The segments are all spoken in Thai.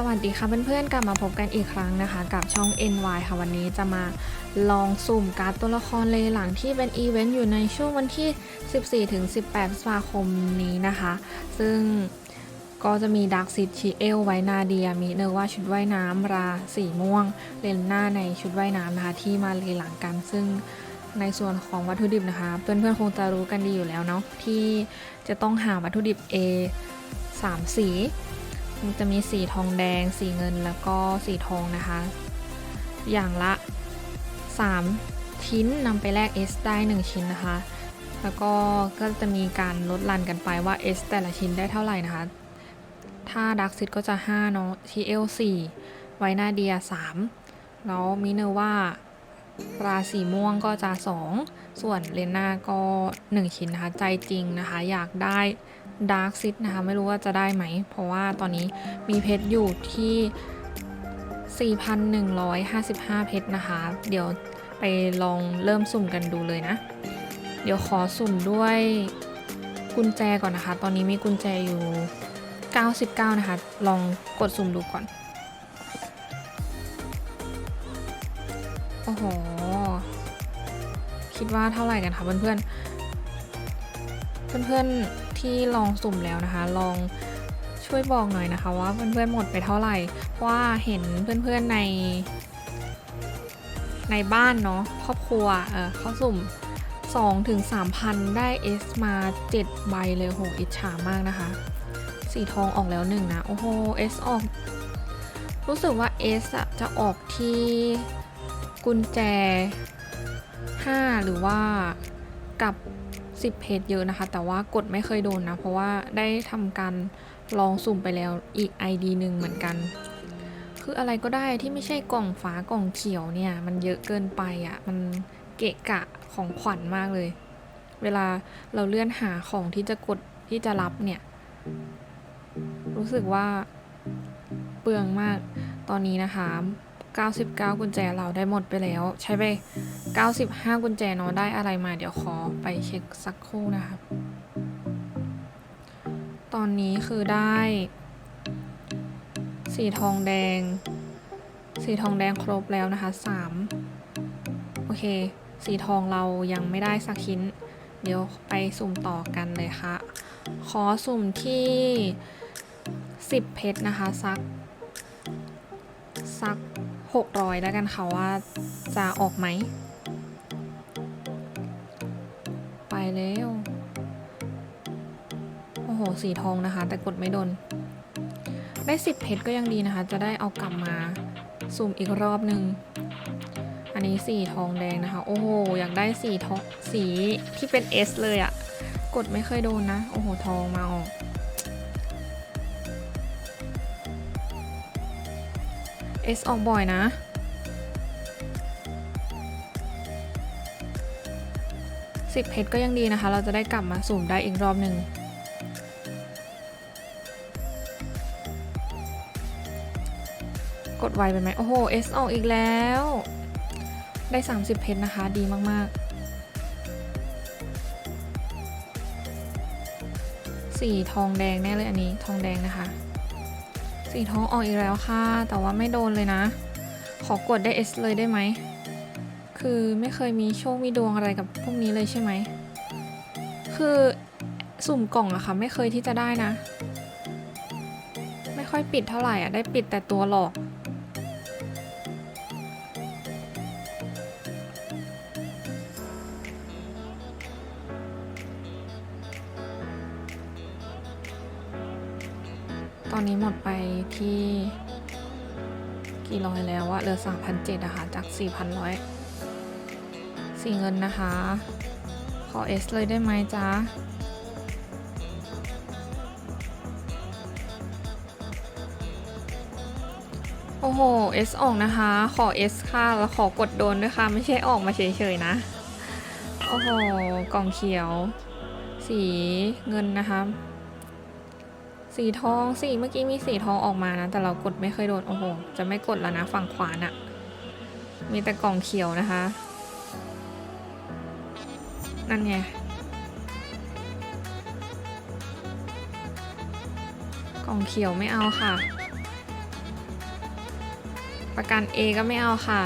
สวัสดีค่ะเพื่อนๆกลับมาพบกันอีกครั้งนะคะ กับช่อง NY ค่ะวันนี้จะมาลองสุ่มการ์ดตัวละครเลหลังที่เป็นอีเวนต์อยู่ในช่วงวันที่ 14 ถึง 18พฤษภาคมนี้นะคะ ซึ่งก็จะมีดักซิตชิเอลไว้นาเดียมีเนว่าชุดว่ายน้ำราสีม่วง เลนหน้าในชุดว่ายน้ำนะคะที่มาเลหลังกัน ซึ่งในส่วนของวัตถุดิบนะคะ เพื่อนๆคงจะรู้กันดีอยู่แล้วเนาะที่จะต้องหาวัตถุดิบ A 3 สี มันจะมีสีทองแดง สีเงินแล้วก็สีทองนะคะ อย่างละ 3 ชิ้นนำไปแลก S ได้ 1 ชิ้นนะคะ แล้วก็ก็จะมีการลดลันกันไปว่า S แต่ละชิ้นได้เท่าไหร่นะคะ ถ้าดักซิตก็จะ 5 เนาะ TL 4ไวนาเดีย 3 แล้วมิเนว่าราสีม่วงก็จะ 2 ส่วนเลน่าก็ 1 ชิ้นนะคะ ใจจริงนะคะ อยากได้ ดาร์กซิตนะคะ ไม่รู้ว่าจะได้ไหม เพราะว่าตอนนี้มีเพชรอยู่ที่ 4,155 เพชรนะคะ เดี๋ยวไปลองเริ่มสุ่มกันดูเลยนะ เดี๋ยวขอสุ่มด้วยกุญแจก่อนนะคะ ตอนนี้มีกุญแจอยู่ 99 นะคะ ลองกดสุ่มดูก่อน โอ้โห คิดว่าเท่าไหร่กันคะเพื่อนๆ เพื่อนๆ ที่ลองสุ่มแล้วนะคะ ลองช่วยบอกหน่อยนะคะ ว่าเพื่อนๆหมดไปเท่าไหร่เพราะว่าเห็นเพื่อนๆใน ในบ้านเนาะครอบครัวเออเขาสุ่ม2ถึง3,000 ได้ S มา 7 ใบเลยโหอิจฉามากนะคะ สีทองออกแล้วหนึ่งนะ โอ้โห S ออก รู้สึกว่า S อะจะออกที่กุญแจ 5 หรือว่ากับ 10 เพจเยอะนะคะ แต่ว่ากดไม่เคยโดนนะ เพราะว่าได้ทำการลองสุ่มไปแล้วอีก ID หนึ่งเหมือนกัน คืออะไรก็ได้ที่ไม่ใช่กล่องฟ้ากล่องเขียวเนี่ย มันเยอะเกินไปอะ่ะ มันเกะกะของขวัญมากเลย เวลาเราเลื่อนหาของที่จะกดที่จะรับเนี่ย รู้สึกว่าเปลืองมากตอนนี้นะคะ 99 กุญแจเราได้หมดไปแล้ว ใช้ไป 95 กุญแจเนาะได้อะไรมาเดี๋ยวขอไปเช็คสักครู่นะคะตอนนี้คือได้ สีทองแดง สีทองแดงครบแล้วนะคะ 3 โอเค สีทองเรายังไม่ได้สักชิ้น เดี๋ยวไปสุ่มต่อกันเลยค่ะ ขอสุ่มที่ 10 เพชรนะคะ สักสัก 600 แล้วกันค่ะว่าจะออกไหม ไปแล้ว โอ้โห สีทองนะคะ แต่กดไม่โดน ได้ 10 เพชรก็ยังดีนะคะ จะได้เอากลับมาสุ่มอีกรอบหนึ่ง อันนี้สีทองแดงนะคะ โอ้โห อยากได้สีทองสีที่เป็น S เลยอะกดไม่เคยโดนนะ โอ้โห ทองมาออก S ออกบ่อยนะ สิบเพชรก็ยังดีนะคะ เราจะได้กลับมาสุ่มได้อีกรอบหนึ่งกดไวไปไหมโอ้โห S ออกอีกแล้ว ได้ 30 เพชรนะคะ ดีมาก ๆ สีทองแดงแน่เลยอันนี้ ทองแดงนะคะ สีทองออกอีกแล้วค่ะ แต่ว่าไม่โดนเลยนะ ขอกดได้ S เลยได้ไหม คือไม่เคยมีโชคมีดวงอะไรกับพวกนี้เลยใช่ไหม คือสุ่มกล่องอะค่ะ ไม่เคยที่จะได้นะ ไม่ค่อยปิดเท่าไหร่อะได้ปิดแต่ตัวหลอก อนนี้หมดไปที่กี่ร้อยแล้วอะเหลือ 3,700อะคะจาก 4,100สีเงินนะคะ ขอ S เลยได้ไหมจ๊ะโอ้โห S ออกนะคะ ขอ S ค่ะ แล้วขอกดโดนด้วยค่ะ ไม่ใช่ออกมาเฉยๆนะ โอ้โห กล่องเขียว สีเงินนะคะ สีทองสีเมื่อกี้มีสีทองออกมานะ แต่เรากดไม่เคยโดน โอ้โห จะไม่กดแล้วนะ ฝั่งขวาน่ะ มีแต่กล่องเขียวนะคะ นั่นไง กล่องเขียวไม่เอาค่ะ ประกัน A ก็ไม่เอาค่ะ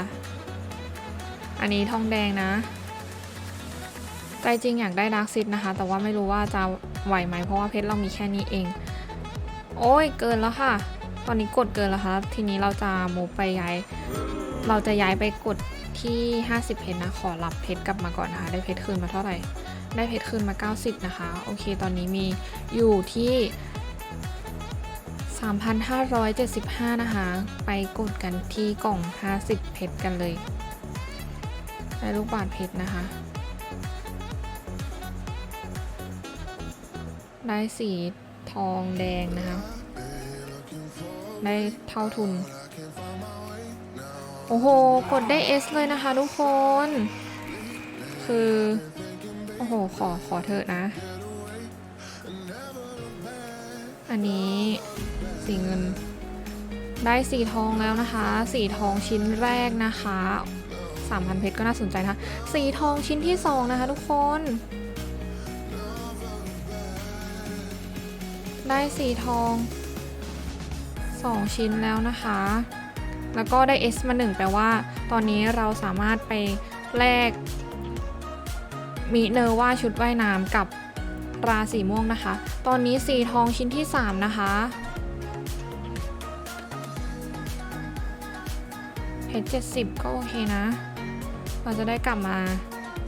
อันนี้ทองแดงนะ ใจจริงอยากได้ดาร์กซิดนะคะ แต่ว่าไม่รู้ว่าจะไหวไหมเพราะว่าเพชรเรามีแค่นี้เอง โอ้ยเกินแล้วค่ะ ตอนนี้กดเกินแล้วค่ะทีนี้เราจะมูไปย้าย เราจะย้ายไปกดที่ 50 เพชรนะ ขอรับเพชรกลับมาก่อนนะคะ ได้เพชรคืนมาเท่าไหร่ ได้เพชรคืนมา 90 นะคะ โอเค ตอนนี้มีอยู่ที่ 3,575 นะคะ ไปกดกันที่กล่อง 50 เพชรกันเลย ได้ลูกบาทเพชรนะคะ ได้สี ทองแดงนะคะ ได้เท่าทุน โอ้โห กดได้ S เลยนะคะทุกคน คือ โอ้โห ขอ ขอเถอะนะ อันนี้สีเงิน ได้สีทองแล้วนะคะ สีทองชิ้นแรกนะคะ3,000เพชรก็น่าสนใจนะคะสีทองชิ้นที่สองนะคะทุกคน ได้สีทอง 2 ชิ้นแล้วนะคะ แล้วก็ได้ S มา 1 แปลว่า ตอนนี้เราสามารถไปแลกมิเนอร์ว่าชุดว่ายน้ำกับราสีม่วงนะคะ ตอนนี้สีทองชิ้นที่ 3 นะคะเพชรเจ็ดสิบก็โอเคนะ เราจะได้กลับมา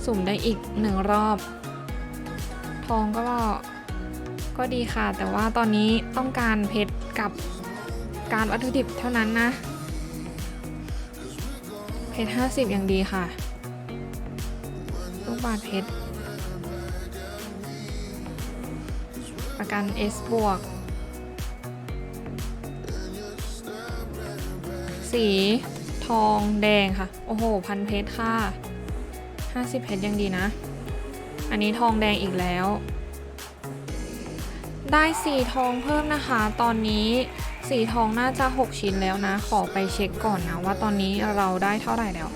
สุ่มได้อีกหนึ่งรอบ ทองก็ ก็ดีค่ะ แต่ว่าตอนนี้ต้องการเพชรกับการวัตถุดิบเท่านั้นนะ เพชร50 อย่างดีค่ะ ลูกบาทเพชรประกัน S บวก สีทองแดงค่ะ โอ้โห พันเพชรค่ะ 50 เพชรยังดีนะ อันนี้ทองแดงอีกแล้ว ได้สีทองเพิ่มนะคะ ตอนนี้สีทองน่าจะ 6 ชิ้นแล้วนะ ขอไปเช็คก่อนนะว่าตอนนี้เราได้เท่าไหร่แล้ว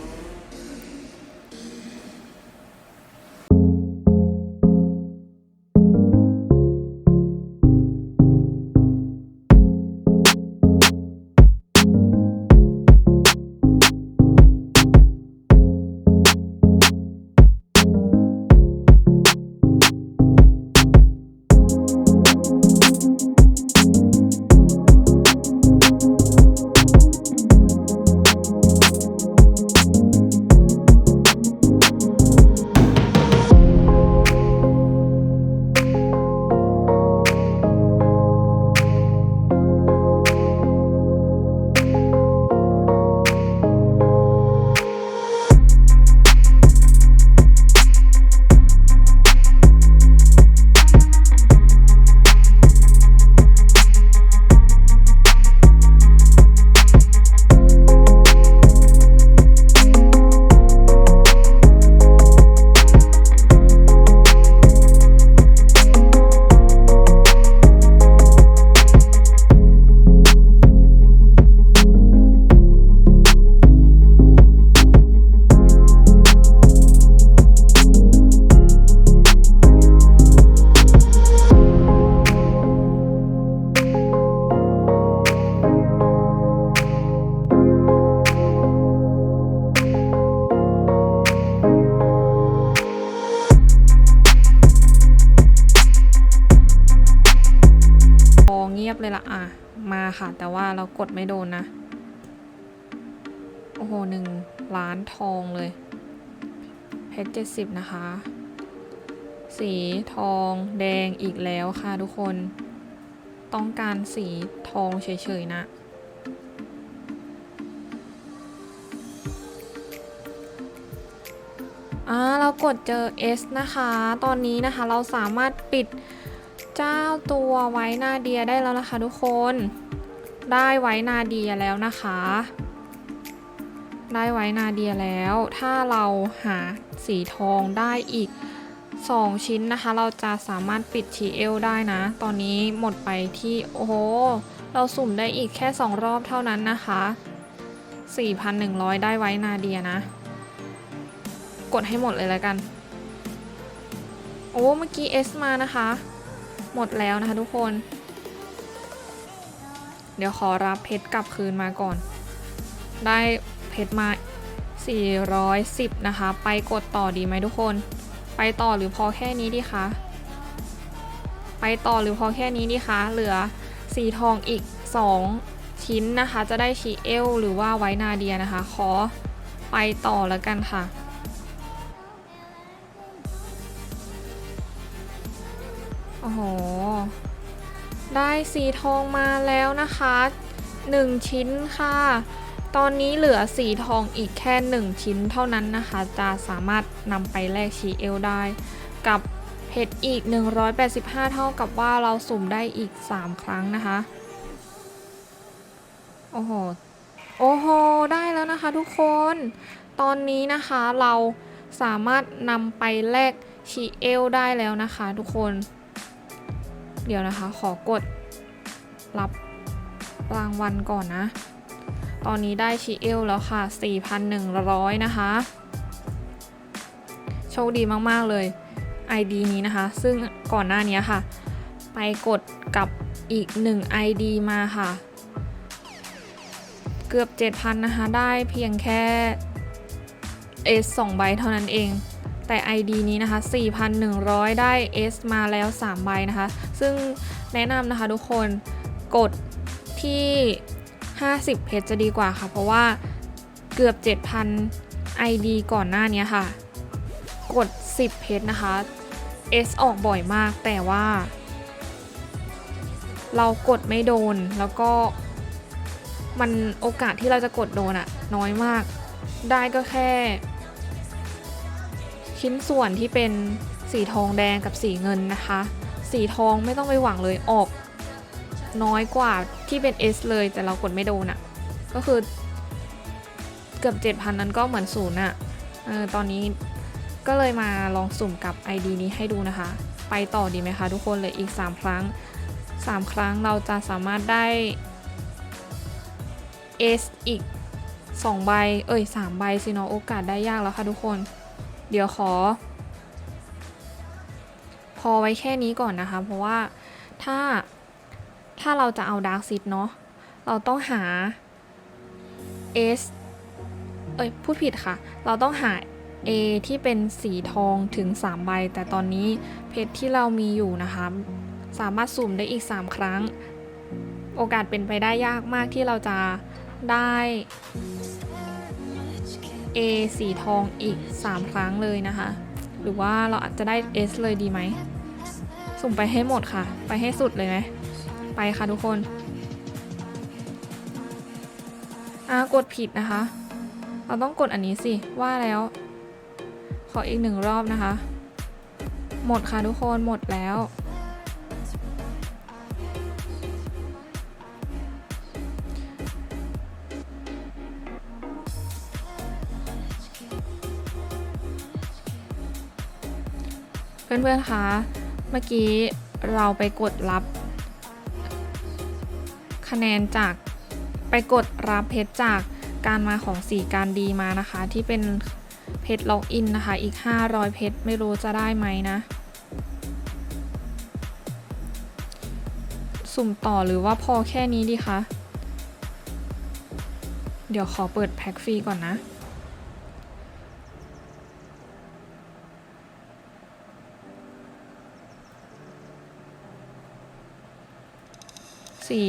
กดไม่โดนนะ โอ้โหหนึ่งล้านทองเลย เพชรเจ็ดสิบนะคะ สีทองแดงอีกแล้วค่ะทุกคน ต้องการสีทองเฉยๆนะอ่าเรากดเจอ S นะคะ ตอนนี้นะคะเราสามารถปิดเจ้าตัวไว้หน้าเดียได้แล้วนะคะทุกคน ได้ไว้นาเดียแล้วนะคะ ได้ไว้นาเดียแล้ว ถ้าเราหาสีทองได้อีก 2 ชิ้นนะคะ เราจะสามารถปิดทีเอลได้นะ ตอนนี้หมดไปที่โอ้โหเราสุ่มได้อีกแค่ 2 รอบเท่านั้นนะคะ 4,100 ได้ไว้นาเดียนะ กดให้หมดเลยแล้วกัน โอ้เมื่อกี้ S มานะคะ หมดแล้วนะคะทุกคน เดี๋ยวขอรับเพชรกลับคืนมาก่อน ได้เพชรมา 410 นะคะ ไปกดต่อดีไหมทุกคน ไปต่อหรือพอแค่นี้ดีคะ ไปต่อหรือพอแค่นี้ดีคะ เหลือสีทองอีก 2 ชิ้นนะคะ จะได้ชีเอลหรือว่าไว้นาเดียนะคะ ขอไปต่อแล้วกันค่ะโอ้โห ได้สีทองมาแล้วนะคะ 1 ชิ้นค่ะ ตอนนี้เหลือสีทองอีกแค่ 1 ชิ้นเท่านั้นนะคะ จะสามารถนำไปแลกชีเอลได้ กับเพชรอีก 185 เท่ากับว่าเราสุ่มได้อีก 3 ครั้งนะคะ โอ้โห โอ้โห ได้แล้วนะคะทุกคน ตอนนี้นะคะเราสามารถนำไปแลกชีเอลได้แล้วนะคะทุกคน เดี๋ยวนะคะ ขอกดรับรางวัลก่อนนะ ตอนนี้ได้ชีเอลแล้วค่ะ 4,100 นะคะ โชคดีมาก ๆ เลย ID นี้นะคะ ซึ่งก่อนหน้านี้ค่ะ ไปกดกับอีก 1 ID มาค่ะ เกือบ 7,000 นะคะ ได้เพียงแค่ S 2ใบเท่านั้นเองแต่ ID นี้นะคะ 4,100 ได้ S มาแล้ว 3 ใบนะคะ ซึ่งแนะนำนะคะทุกคนกดที่ 50 เพจจะดีกว่าค่ะ เพราะว่าเกือบ 7,000 ID ก่อนหน้านี้ค่ะ กด 10 เพจนะคะ S ออกบ่อยมากแต่ว่า เรากดไม่โดนแล้วก็มันโอกาสที่เราจะกดโดนอะน้อยมาก ได้ก็แค่ ชิ้นส่วนที่เป็นสีทองแดงกับสีเงินนะคะ สีทองไม่ต้องไปหวังเลยออก น้อยกว่าที่เป็น S เลยแต่เรากดไม่โดนอะ่ะ ก็คือเกือบ 7,000 นั้นก็เหมือนศูนย์อะ่ะเออตอนนี้ก็เลยมาลองสุ่มกับ ID นี้ให้ดูนะคะ ไปต่อดีไหมคะทุกคนเลยอีก 3 ครั้ง 3 ครั้งเราจะสามารถได้ S อีก 2 ใบ เอ้ย 3 ใบสิเนาะโอกาสได้ยากแล้วค่ะทุกคน เดี๋ยวขอ พอไว้แค่นี้ก่อนนะคะ เพราะว่าถ้าถ้าเราจะเอาดาร์กซิดเนาะเราต้องหา S เอ้ยพูดผิดค่ะ เราต้องหา A ที่เป็นสีทองถึง 3 ใบ แต่ตอนนี้เพชรที่เรามีอยู่นะคะ สามารถสุ่มได้อีก 3 ครั้ง โอกาสเป็นไปได้ยากมากที่เราจะได้ A สีทองอีก 3 ครั้งเลยนะคะ หรือว่าเราอาจจะได้ S เลยดีไหม สุ่มไปให้หมดค่ะ ไปให้สุดเลยไหม ไปค่ะทุกคนอ่ากดผิดนะคะ เราต้องกดอันนี้สิ ว่าแล้ว ขออีกหนึ่งรอบนะคะ หมดค่ะทุกคน หมดแล้ว เพื่อนๆ คะ เมื่อกี้เราไปกดรับ คะแนนจากไปกดรับเพชรจากการมาของสีการดีมานะคะ ที่เป็นเพชรล็อกอินนะคะ อีก 500 เพชรไม่รู้จะได้ไหมนะ สุ่มต่อหรือว่าพอแค่นี้ดีคะ เดี๋ยวขอเปิดแพ็คฟรีก่อนนะ สี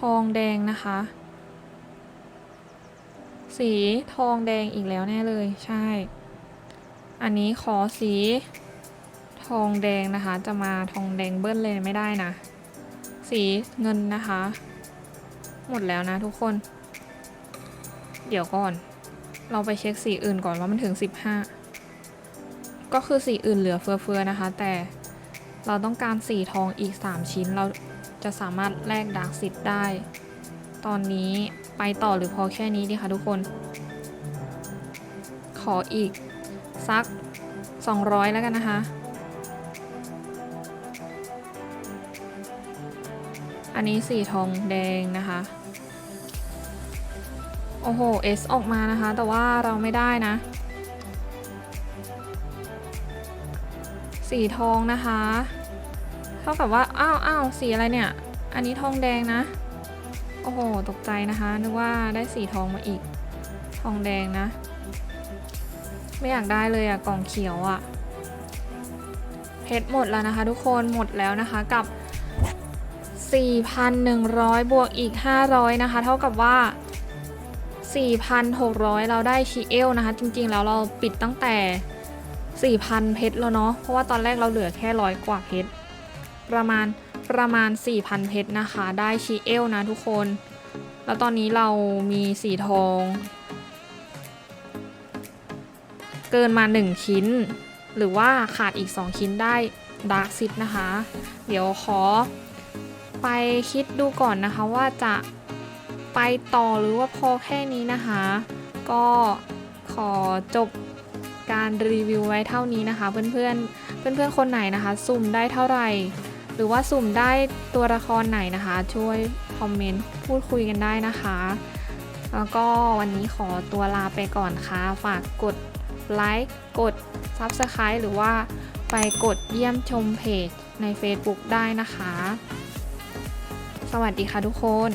ทองแดงนะคะ สีทองแดงอีกแล้วแน่เลยใช่ อันนี้ขอสี ทองแดงนะคะ จะมาทองแดงเบิ้ลเลยไม่ได้นะ สีเงินนะคะ หมดแล้วนะทุกคน เดี๋ยวก่อน เราไปเช็คสีอื่นก่อนว่ามันถึง 15 ก็คือสีอื่นเหลือเฟือๆนะคะ แต่เราต้องการสีทองอีก 3 ชิ้นเรา จะสามารถแลกดาร์กซิดได้ ตอนนี้ไปต่อหรือพอแค่นี้ดีคะทุกคน ขออีกสัก 200 แล้วกันนะคะ อันนี้สีทองแดงนะคะ โอ้โห S ออกมานะคะ แต่ว่าเราไม่ได้นะ สีทองนะคะ เท่ากับว่า อ้าวอ้าวสีอะไรเนี่ย อันนี้ทองแดงนะ โอ้โห ตกใจนะคะ นึกว่าได้สีทองมาอีก ทองแดงนะ ไม่อยากได้เลยอะกล่องเขียวอะเพชรหมดแล้วนะคะ ทุกคน หมดแล้วนะคะกับ 4,100 บวกอีก 500 นะคะ เท่ากับว่า 4,600 เราได้ชีเอลนะคะ จริงๆ แล้วเราปิดตั้งแต่ 4,000 เพชรแล้วเนาะ เพราะว่าตอนแรกเราเหลือแค่ร้อยกว่าเพชร ประมาณประมาณ 4,000 เพชรนะคะ ได้ชีเอลนะทุกคน แล้วตอนนี้เรามีสีทอง เกินมา 1 ชิ้น หรือว่าขาดอีก 2 ชิ้นได้ดาร์กซิดนะคะ เดี๋ยวขอไปคิดดูก่อนนะคะว่าจะไปต่อหรือว่าพอแค่นี้นะคะ ก็ขอจบการรีวิวไว้เท่านี้นะคะ เพื่อนๆเพื่อนๆคนไหนนะคะ สุ่มได้เท่าไหร่ หรือว่าสุ่มได้ตัวละครไหนนะคะ ช่วยคอมเมนต์พูดคุยกันได้นะคะ แล้วก็วันนี้ขอตัวลาไปก่อนค่ะ ฝากกดไลค์กด Subscribe หรือว่าไปกดเยี่ยมชมเพจใน Facebook ได้นะคะ สวัสดีค่ะทุกคน